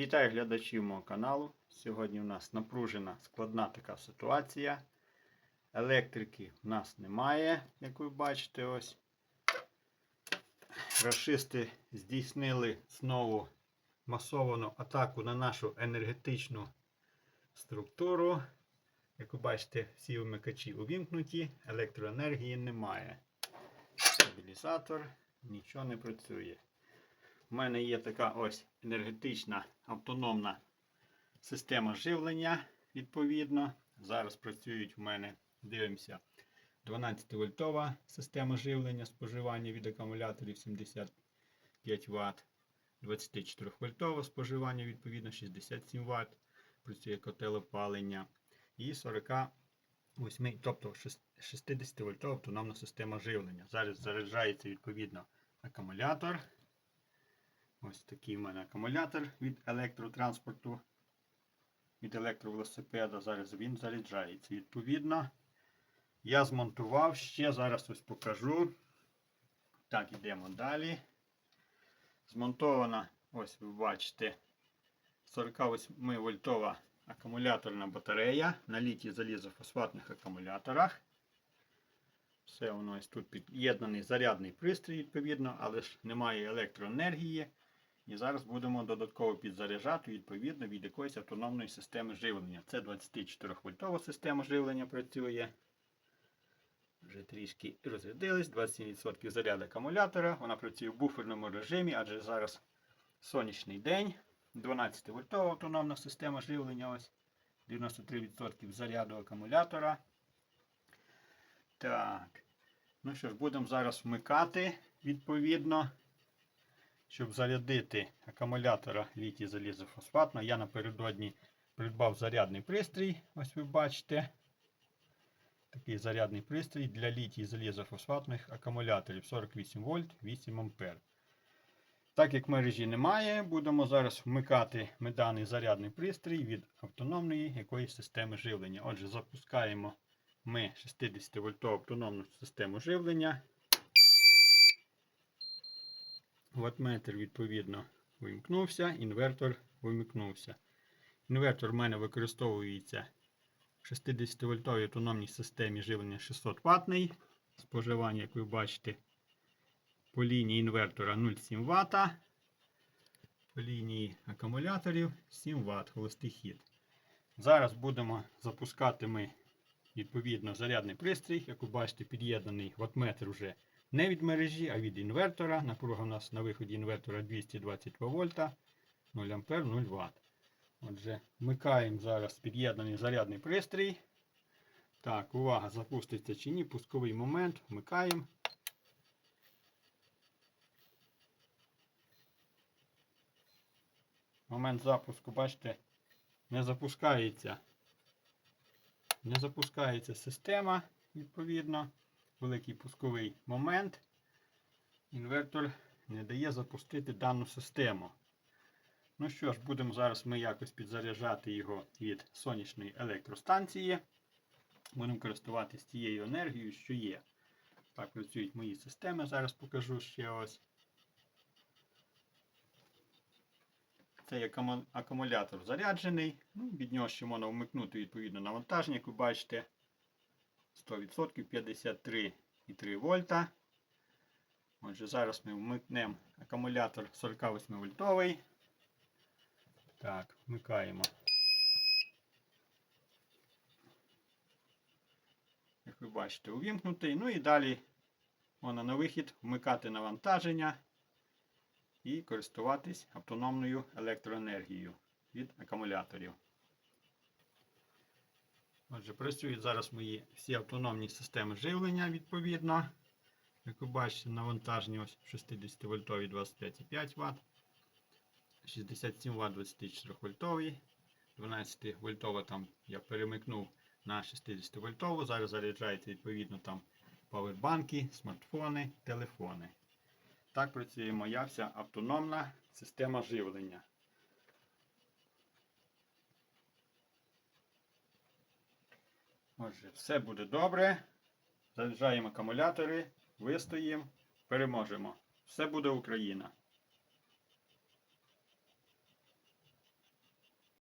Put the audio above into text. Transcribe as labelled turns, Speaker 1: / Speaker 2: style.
Speaker 1: Вітаю глядачів мого каналу. Сьогодні у нас напружена складна така ситуація. Електрики в нас немає, як ви бачите, ось. Рашисти здійснили знову масовану атаку на нашу енергетичну структуру. Як ви бачите, всі вмикачі увімкнуті, електроенергії немає. Стабілізатор нічого не працює. У мене є така ось енергетична автономна система живлення, відповідно. Зараз працюють у мене, дивимося, 12 вольтова система живлення споживання від акумуляторів 75 Вт, 24 вольтове споживання, відповідно 67 Вт, працює котел опалення. І 48, тобто 60 вольтова автономна система живлення. Зараз заряджається відповідно акумулятор. Ось такий в мене акумулятор від електротранспорту, від електровелосипеда. Зараз він заряджається. Відповідно, я змонтував ще, зараз ось покажу. Так, йдемо далі. Змонтована, ось ви бачите, 48 вольтова акумуляторна батарея на літій залізофосфатних акумуляторах. Все воно ось тут під'єднаний зарядний пристрій, відповідно, але ж немає електроенергії. І зараз будемо додатково підзаряджати відповідно від якоїсь автономної системи живлення. Це 24 вольтова система живлення працює. Вже трішки розрядились. 27% заряду акумулятора. Вона працює в буферному режимі, адже зараз сонячний день. 12 вольтова автономна система живлення. Ось 93% заряду акумулятора. Так. Ну що ж, будемо зараз вмикати відповідно. Щоб зарядити акумулятора літій залізофосфатного, я напередодні придбав зарядний пристрій. Ось ви бачите. Такий зарядний пристрій для літій залізофосфатних акумуляторів 48 вольт 8 ампер. Так як мережі немає, будемо зараз вмикати ми даний зарядний пристрій від автономної якоїсь системи живлення. Отже, запускаємо ми 60 вольтову автономну систему живлення. Ваттметр, відповідно, вимкнувся, інвертор вимикнувся. Інвертор в мене використовується в 60-вольтовій автономній системі живлення 600 ватний. Споживання, як ви бачите, по лінії інвертора 0,7 Вт. По лінії акумуляторів 7 Вт холостий хід. Зараз будемо запускати ми відповідно зарядний пристрій. Як ви бачите, під'єднаний ваттметр вже не від мережі, а від інвертора. Напруга у нас на виході інвертора 222 вольта, 0 А 0 Вт. Отже, вмикаємо зараз під'єднаний зарядний пристрій. Так, увага, запуститься чи ні. Пусковий момент. Вмикаємо. Момент запуску, бачите, не запускається. Не запускається система, відповідно великий пусковий момент, інвертор не дає запустити дану систему. Ну що ж, будемо зараз ми якось підзаряджати його від сонячної електростанції. Будемо користуватися тією енергією, що є. Так працюють мої системи, зараз покажу ще ось. Цей акумулятор заряджений. Ну, Від нього ще можна вмикнути відповідно навантаження, як ви бачите. 100% 53,3 вольта. Отже, зараз ми вмикнемо акумулятор 48 вольтовий. Так, вмикаємо. Як ви бачите, увімкнутий. Ну і далі можна на вихід вмикати навантаження і користуватись автономною електроенергією від акумуляторів. Отже, працюють зараз мої всі автономні системи живлення відповідно. Як ви бачите, навантажені ось 60 вольтові 25,5 Вт, 67 Вт 24 вольтові, 12 вольтова там я перемикнув на 60 вольтову. Зараз заряджається відповідно там павербанки, смартфони, телефони. Так працює моя вся автономна система живлення. Отже, все буде добре. Заряджаємо акумулятори, вистоїмо, переможемо. Все буде Україна!